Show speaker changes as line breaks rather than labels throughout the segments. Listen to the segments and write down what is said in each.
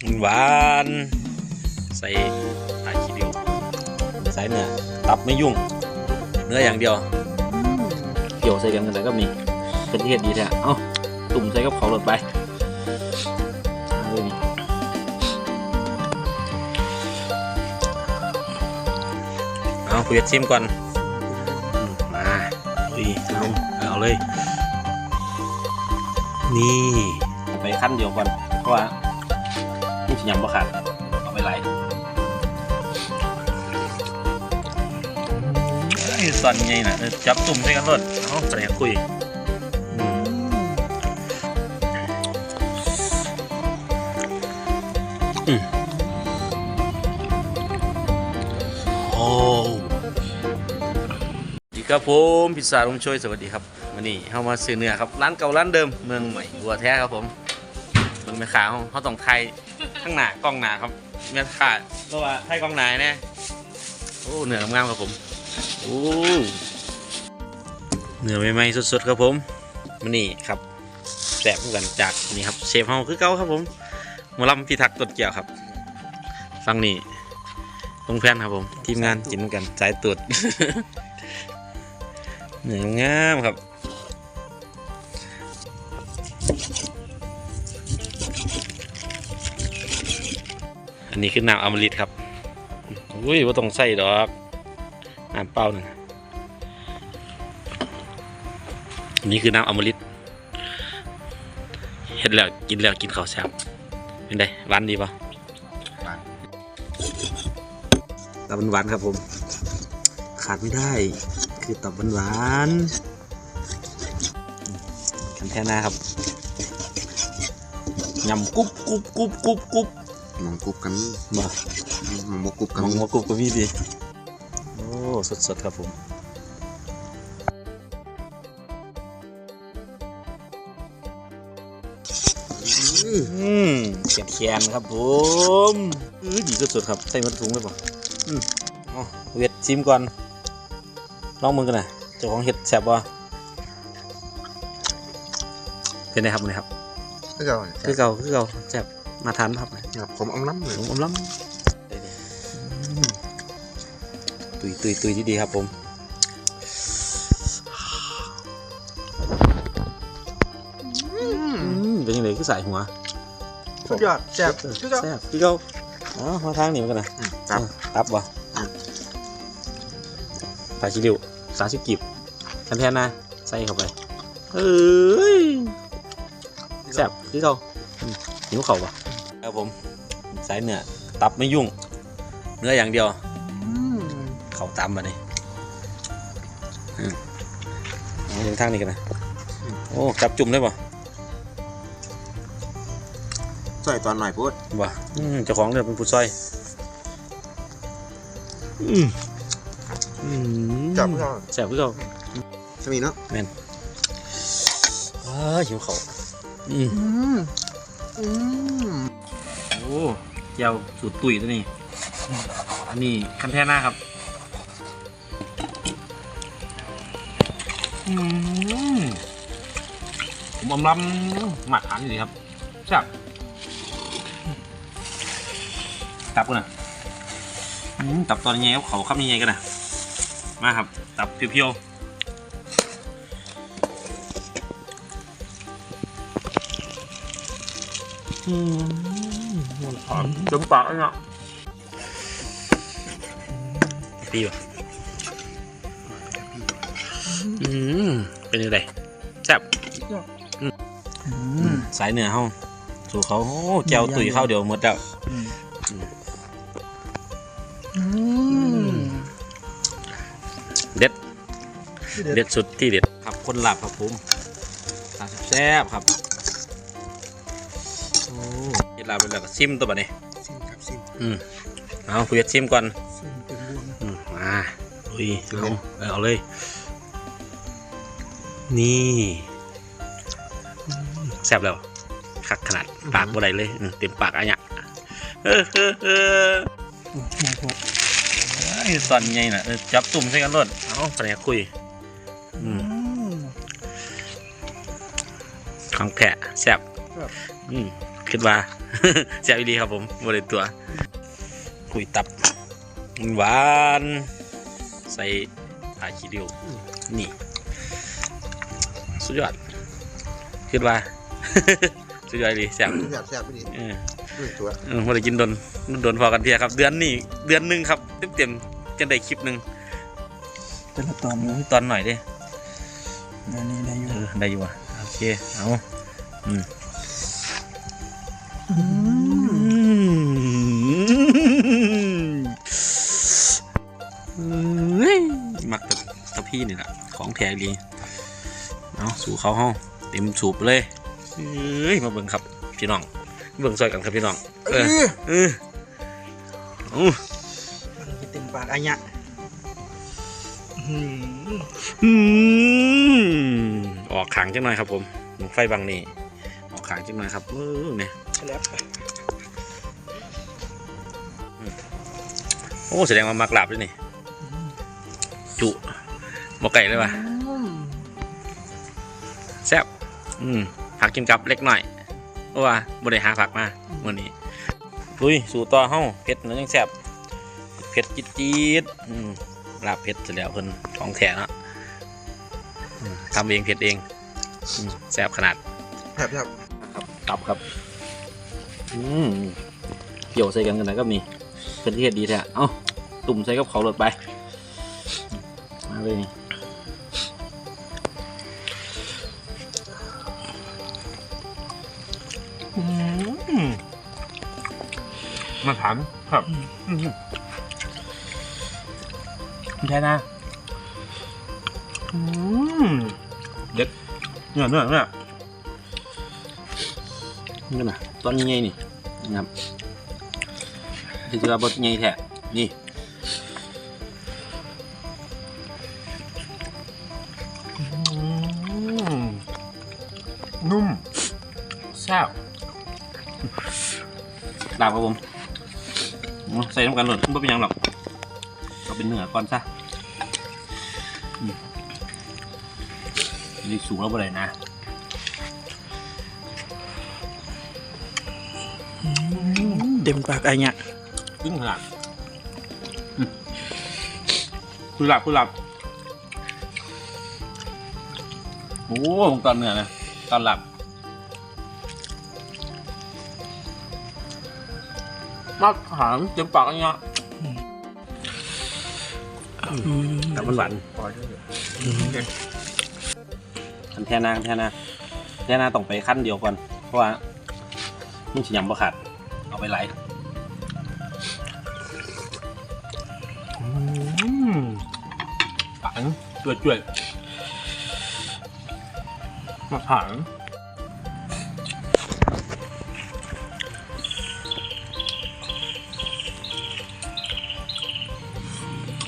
หวานใส่ปลาขี้ริ้วใส่เนื้อตับไม่ยุ่ง เนื้ออย่างเดียวเกี่ยวใส่กันกันเลยก็มีเป็นเทียดดีแท้เอ้าตุ่มใส่กับเขาหลดไปเอาเลยนี่เอาคุยกับชิมก่อนอืมมาอุ้ยเอาเอาเลย นี่เอาไปขั้นเดียวก่อนเพราะว่ามั นจะยำบ่ขาดเอาไปไหลเอ้ยสั่นไงน่ะจับตุ่มใส่กันรถเอาไปไหนคุยโอ้ดีครับผมพิซซ่าลุงช่วยสวัสดีครับวันนี้เข้ามาซื้อเนื้อครับ ร้านเก่าร้านเดิมเมืองใหม่บัวแท้ครับผมเมืองแม่ขาเขาเขาต้องไทย ข้างหน้ากล้องหน้าครับแม่ขาเพราะว่าไทยกล้องหน้าแน่โอ้เหนืองามครับผมโอ้เหนื้อใหม่ๆสดๆครับผมมันนี่ครับแสบเหมือนกันจากนี่ครับเชฟเฮาคือเก่าครับผมหมอลำพิทักษ์ต้นเกี่ยวครับ ฟังนี่ลงแพนครับผม ทีมงานกินกันสายตรวจเนื้องามครับ นี้คือน้ำอมฤตครับ อุ้ยว่าต้องใส่ดอกน้ำเปล่าหนึ่งนนี้คือน้ำอมฤตเห็ดแล้วกินแล้วกินข้าวแซ่บเป็นไงหวานดีปะ
หวาน
ตับหวานครับผม ขาดไม่ได้ คือตับหวานๆคันแท่น้าครับยำกรุบกรุบกรุบกรุบกรุบ
มองกุบกัน
มา
มองบกุบกัน
มองมากรุบก็มีดีโอ้สดๆครับผมอืมเขียนแคนครับผมอื้อดีสดๆครับใส่มันถุงเลยป่ะอืมเอ๋อเวทชิมก่อนลองมือกันนะเจ้าของเห็ดแซ่บบ่เป็นไงครับเป็นไงครับ
ก็จะ
คือเก่าคือเก่าแซ่บ มาทานครับ
ครับผมเอาน้ำเลย
ผมอมล้ำอืมตุยตุยตุยดีๆครับผมอืมเป็นยังไงคือสายหัว
สุดยอดแซ่บ
เออ
สุดยอด
แซ่บพี่เก่าอ๋อมาทางนี้เหมือนกันนะ
ครับ
ตับบ่
อืม
ปลาชิลิวสามสิบกีบกันแทนนะใส่เข้าไปเอ้ยแซ่บพี่เขาอืมหิวเข่าปะ ครับผม สายเนื้อตับไม่ยุ่ง เนื้ออย่างเดียวเข่าตามมาเลยเอาถึงทางนี้กันนะโอ้จับจุ่มได้ปะ
ใส่ตอนหน่อยพูด
บ่อืมเจ้าของเนี่ยเป็นผู้ซอยอืมอืม
จับเพื่อน
แซ่บพี่เขา
จะมีเนาะ
อ้าหิวเขาวอืม
อืม อ้
เจียวสูตรตุ๋ยตัวนี้ อันนี้คันแท่หน้าครับอืมผมอมลำหมัดหันอยู่ดีครับแซ่บตับกันนะอืมตับตอนยังไงเขาคำยังไงกันนะมาครับ ตับเพียวๆอืม หอมจมปากเลยเนาะดีป่ะอืมเป็นยังไงแซ่บสายเหนือเฮาสู่เขาโอ้แจวตุ๋ยข้าวเดียวหมดแล้วเด็ด เด็ดสุดที่เด็ดครับคนหลับครับผมแซ่บครับ เด็ดลาบไปแล้วก็ซิมตัวบัดนี้
ซิมครับซิม
อืมเอาคุยกับซิมก่อน
ซิมเป็นบวง
อืมมาลุยเอาเอาเลย นี่อืมแซ่บแล้วคักขนาดปากบ่ได้เลยอืมเต็มปากอะเนี่ยเออเออเออไอ้ตอนไงน่ะเออจับตุ่มใส่กันรถเอาไปไหนคุยอืมของแผะแซ่บอืม คิดว่าแซ่บอีดีครับผมบริตัวคุยตับหวานใส่ผาขี้ริ้วนี่ สุดยอดคิดว่าสุดยอดดีแซ่บ
แซ่บแซ่บไปดิ
เออ
ด้วยตัว
เออไม่ได้กินโดนโดนพอกันเทียครับ เดือนนี้เดือนหนึ่งครับเต็มเต็มๆจะได้คลิปหนึ่ง
แต่ละตอนนี้
ตอนหน่อยดิ
อันนี้ได้อยู่
เออได้อยู่อะโอเคเอาอืมเฮ้ย มักตะตะพี่นี่แหละของแท้ดีเอาสู่เขาห้องเต็มสูบเลยเฮ้ยมาเบิ่งครับพี่น้อง เบิ่งซอยกันครับพี่น้อง เออเออเอา
มันเต็มปากอายะอื้อหือ
อืมออกขางจังหน่อยครับผมไฟบังนี่ ขางจังหน่อยครับเออเนี่ย
แล้ว
โอ้แสดงว่ามักหลับด้วยนี่ จุบอไก่เลยว่ะแซ่บอืมผักกินกับเล็กหน่อยเพราะว่าบริหาผักมาวันนี้ลุยสู่ต่อเฮ้าเผ็ดนั่นยังแซ่บเผ็ดจี๊ดจี๊ดๆอืมลาบเผ็ดเสร็จแล้วเพิ่นของแท้เนาะอืมทำเองเผ็ดเองอืมแซ่บขนาด
แซ่บแซ่บ
ครับ ตับครับ อืมเกี่ยวใส่กันกันนะครับนี่เป็นที่เฮ็ดดีแท้เอ้าตุ่มใส่กับเขาวรถไป มาเลยนี่อืมมาถามครับใช่นะอืมเด็ดเนื้อเนื้อเนื้อ นี่นะตอนนี้ไงนี่นะครับที่จะบดไงแท้นี่นุ่มแซ่บลาบครับผมเอาใส่น้ำกันหลดไม่เป็นหยังหรอกเอาเป็นเนื้อก่อนซะอืมนี่สูงแล้วบ่เลยนะ
เต็มปากอายะ
ขึ้นขนาดคุณหลับคุณหลับโอ้ตอนเหนื่อยนะตอนหลับมาหางเจ็บปากอะไรเงี้ย
อืม
แต่มันหวาน
ปล่อยเถอะ
คันแทนาคันแทนาแทนาต้องไปขั้นเดียวก่อนเพราะว่า มันสิยำบ่ขาดเอาไปไหลายอืมปังจ่วยจ่วยมาผัง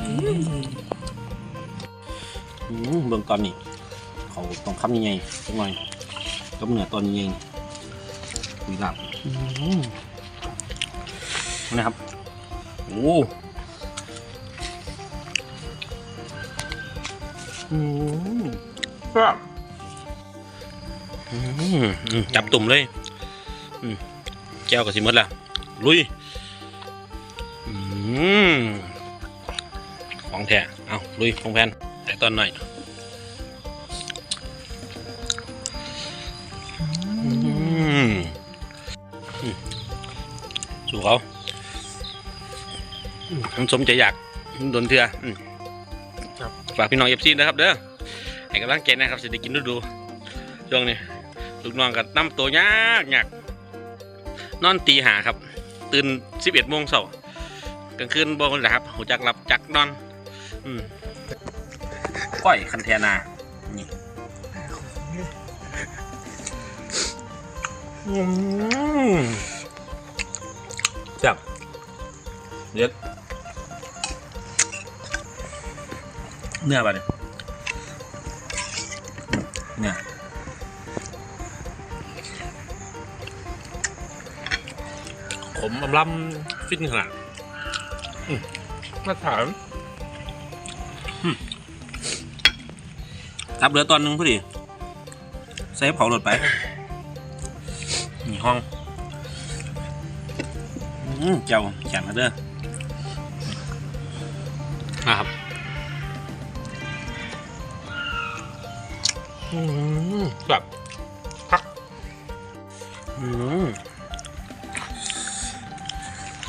อืมเบื้องตอนนี้เขาต้องคำยังไงสักหน่อยกับเหนือตอนยังไง คุยลับนะครับ โอ้อืมครับอือจับตุ่มเลยแก้วกับสิมดล่ะ ลุยอืมของแท้เอาลุยของแพนแต่ตอนหน่อย เขาอืมผมสมใจอยากโดนเถื่ออืมฝากพี่น้องเอฟซีนะครับเด้อให้กำลังใจนะครับจะได้กินดูดูๆช่วงนี้ลูกน้องกับน้ำตัวยากยากนอนตีหาครับ ตื่นสิบเอ็ดโมงเช้ากลางคืนบ่นแหละครับหูจักหลับจักนอนอืมก้อยคันเทนานี่อืม จับเด็ดเนื้อปะเนี่ยเนี่ยขมอำลำฟินขนาดมาถามอืมจับเหลือตอนหนึงพอดีใส่เผาหลดไป ห้อง เจ้าแข็งนะเด้อนะครับอืมแบบพักอืม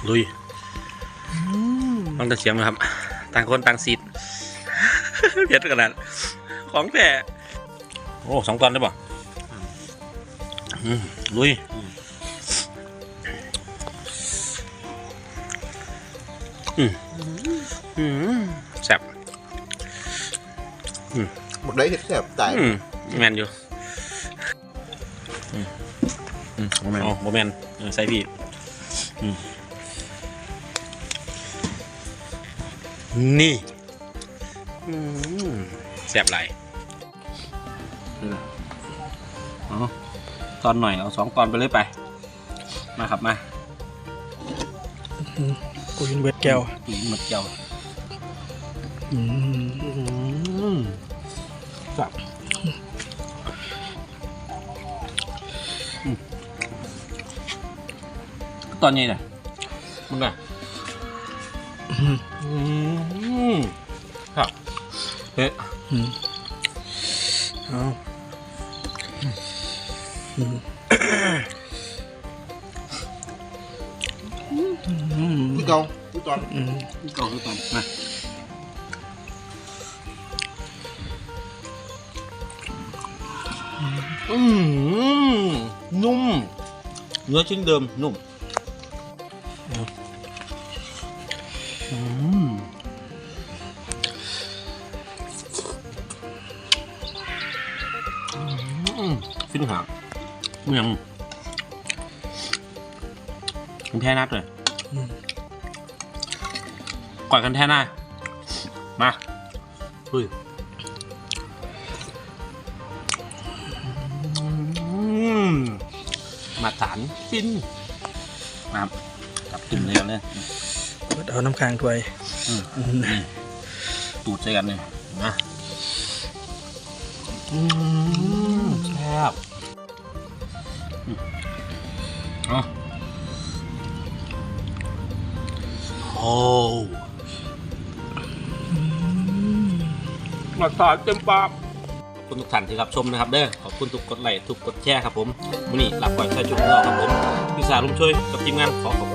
ลุยต้องแต่เสียงนะครับ ต่างคนต่างซีดเผ็ดขนาดของแท้โอ้สองตอนได้ป่ะอืมลุย แซ่บ
บักได้เห็ดแสบตาย
อืมแมนอยู่อ๋อโมแมนเออใส่พี่อืมนี่อืมแซ่บไหลายเอาตอนหน่อย เอาสองตอนไปเลยไป มาครับมา
กูยินเวทแก้ว
ปีนหมดเจียว
อืม
อืมครับอืมตอนนี้เนี่ยมึงอะอืมครับเฮ้ย
อืมเอาอืม
ตอน
อืม
ก่อนก่อนมาอืมนุ่ม เนื้อชิ้นเดิมนุ่มอืมอืมฟินหางเมืองกันแท้นัดเลย
อืม
ก่อนกันแท้หน้ามาเฮ้ยอืมมาฐานฟินมาครับจับตุ่มเลยกันเลย
เปิดเอาน้ำค้างถ้วย
อืม
อืม
นี่ตูดใส่กันเลยนะอืมแซ่บอืมเอาโอ้มารเต็มปากขอบคุณทุกท่านที่รับชมนะครับเด้อขอบคุณทุกกดไลค์ทุกกดแชร์ครับผมวันนี้หลับก่อนใส่จุดของเราครับผมพิสาวลุงช่วยกับทีมงานขอขอบ